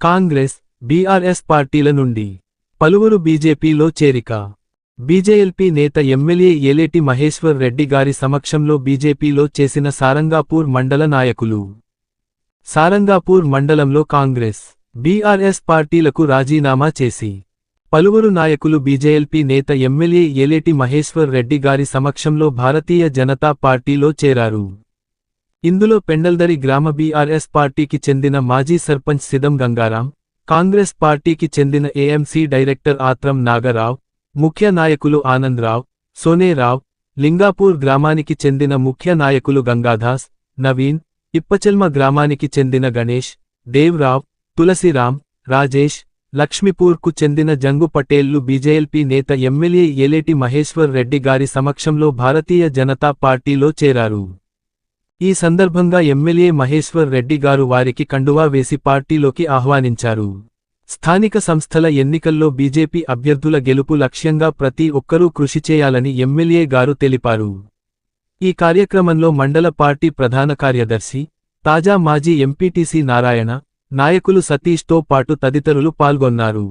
Congress BRS పార్టీల నుండి పలువురు బీజేపీలో చేరిక. బీజేఎల్పీ నేత ఎమ్మెల్యే ఏలేటి మహేశ్వర్ రెడ్డి గారి సమక్షంలో బీజేపీలో చేసిన సారంగాపూర్ మండల నాయకులు. సారంగాపూర్ మండలంలో కాంగ్రెస్ బీఆర్ఎస్ పార్టీలకు రాజీనామా చేసి పలువురు నాయకులు బీజేఎల్పీ నేత ఎమ్మెల్యే ఏలేటి మహేశ్వర్ రెడ్డి గారి సమక్షంలో భారతీయ జనతా పార్టీలో చేరారు. ఇందులో పెండల్దరి గ్రామ బీఆర్ఎస్ పార్టీకి చెందిన మాజీ సర్పంచ్ సిదం గంగారాం కాంగ్రెస్ పార్టీకి చెందిన ఏఎంసీ డైరెక్టర్ ఆత్రం నాగరావ్ ముఖ్య నాయకులు ఆనందరావ్ సోనేరావ్ లింగాపూర్ గ్రామానికి చెందిన ముఖ్య నాయకులు గంగాదాస్ నవీన్ ఇప్పచెల్మ గ్రామానికి చెందిన గణేష్ దేవ్రావ్ తులసిరామ్ రాజేష్ లక్ష్మీపూర్కు చెందిన జంగు పటేళ్ళు బీజేఎల్పీ నేత ఎమ్మెల్యే ఏలేటి మహేశ్వర్ రెడ్డి గారి సమక్షంలో భారతీయ జనతా పార్టీలో చేరారు. ఈ సందర్భంగా ఎమ్మెల్యే మహేశ్వర్ రెడ్డి గారు వారికి కండువా వేసి పార్టీలోకి ఆహ్వానించారు. స్థానిక సంస్థల ఎన్నికల్లో బీజేపీ అభ్యర్థుల గెలుపు లక్ష్యంగా ప్రతి ఒక్కరూ కృషి చేయాలని ఎమ్మెల్యే గారు తెలిపారు. ఈ కార్యక్రమంలో మండల పార్టీ ప్రధాన కార్యదర్శి తాజా మాజీ ఎంపీటీసీ నారాయణ నాయకులు సతీష్తో పాటు తదితరులు పాల్గొన్నారు.